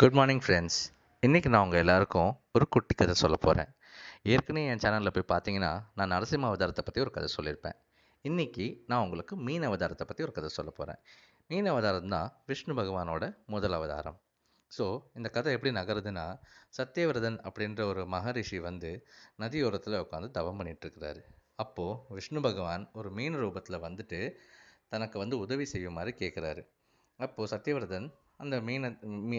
Good morning friends இன்றைக்கி நான் உங்கள் எல்லாருக்கும் ஒரு குட்டி கதை சொல்ல போகிறேன் ஏற்கனவே என் சேனலில் போய் பார்த்தீங்கன்னா நான் நரசிம்ம அவதாரத்தை பற்றி ஒரு கதை சொல்லியிருப்பேன். இன்றைக்கி நான் உங்களுக்கு மீன் அவதாரத்தை பற்றி ஒரு கதை சொல்ல போகிறேன் மீன் அவதாரம் தான் விஷ்ணு பகவானோட முதல் அவதாரம். ஸோ இந்த கதை எப்படி நகருதுன்னா சத்யவிரதன் அப்படின்ற ஒரு மகரிஷி வந்து நதியோரத்தில் உட்காந்து தவம் பண்ணிகிட்ருக்கிறாரு அப்போது விஷ்ணு பகவான் ஒரு மீன் ரூபத்தில் வந்துட்டு தனக்கு வந்து உதவி செய்யுமாறு கேட்குறாரு அப்போது சத்யவிரதன் அந்த மீனை மீ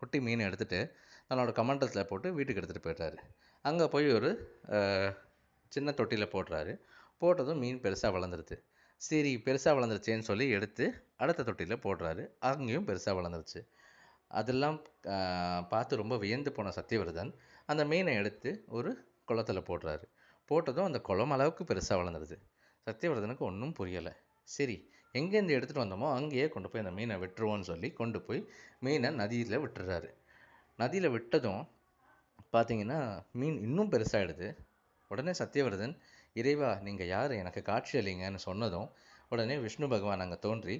குட்டி மீனை எடுத்துகிட்டு தன்னோட கமண்டலத்தில் போட்டு வீட்டுக்கு எடுத்துகிட்டு போயிடுறாரு. அங்கே போய் ஒரு சின்ன தொட்டியில் போடுறாரு. போட்டதும் மீன் பெருசாக வளர்ந்துருது சரி பெருசாக வளர்ந்துருச்சேன்னு சொல்லி எடுத்து அடுத்த தொட்டியில் போடுறாரு. அங்கேயும் பெருசாக வளர்ந்துருச்சு. அதெல்லாம் பார்த்து ரொம்ப வியந்து போன சத்தியவிரதன் அந்த மீனை எடுத்து ஒரு குளத்தில் போடுறாரு. போட்டதும் அந்த குளம் அளவுக்கு பெருசாக வளர்ந்துருது சத்தியவிரதனுக்கு ஒன்றும் புரியலை. சரி எங்கேருந்து எடுத்துகிட்டு வந்தோமோ அங்கேயே கொண்டு போய் அந்த மீனை விட்டுருவோன்னு சொல்லி கொண்டு போய் மீனை நதியில் விட்டுறாரு. நதியில் விட்டதும் பார்த்தீங்கன்னா மீன் இன்னும் பெருசாகிடுது உடனே சத்தியவிரதன் இறைவா நீங்கள் யார்? எனக்கு காட்சி அளிங்கன்னு சொன்னதும் உடனே விஷ்ணு பகவான் அங்கே தோன்றி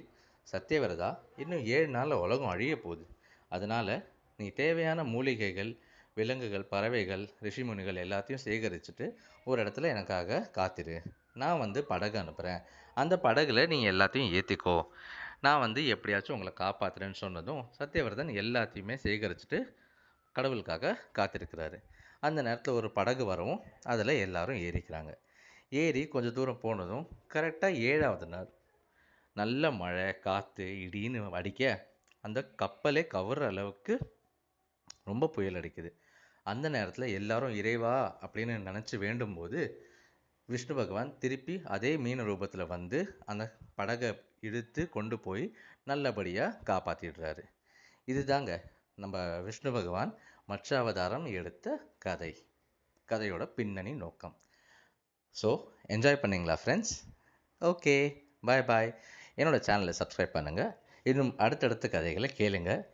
சத்தியவிரதா இன்னும் ஏழு நாளில் உலகம் அழிய போகுது. அதனால் நீ தேவையான மூலிகைகள் விலங்குகள் பறவைகள் ரிஷிமுனிகள் எல்லாத்தையும் சேகரிச்சுட்டு ஒரு இடத்துல எனக்காக காத்திரு. நான் வந்து படகு அனுப்புகிறேன் அந்த படகுல நீ எல்லாத்தையும் ஏற்றிக்கோ நான் வந்து எப்படியாச்சும் உங்களை காப்பாற்றுறேன்னு சொன்னதும் சத்தியவிரதன் எல்லாத்தையுமே சேகரிச்சுட்டு கடவுளுக்காக காத்திருக்கிறாரு. அந்த நேரத்தில் ஒரு படகு வரவும் அதில் எல்லாரும் ஏறிக்கிறாங்க. ஏறி கொஞ்சம் தூரம் போனதும் கரெக்டாக ஏழாவது நாள். நல்ல மழை காற்று இடின்னு அடிக்க அந்த கப்பலே கவர்ற அளவுக்கு ரொம்ப புயல் அடிக்குது. அந்த நேரத்தில் எல்லாரும் இறைவா அப்படின்னு நினச்சி வேண்டும் போது விஷ்ணு பகவான் திருப்பி அதே மீன ரூபத்தில் வந்து அந்த படகை இழுத்து கொண்டு போய் நல்லபடியாக காப்பாற்றிடுறாரு இதுதாங்க நம்ம விஷ்ணு பகவான் மற்ற அவதாரம் எடுத்த கதை. கதையோட பின்னணி நோக்கம். ஸோ என்ஜாய் பண்ணிங்களா ஃப்ரெண்ட்ஸ் ஓகே பாய் பாய் என்னோட சேனலை சப்ஸ்கிரைப் பண்ணுங்கள் இன்னும் அடுத்தடுத்த கதைகளை கேளுங்கள்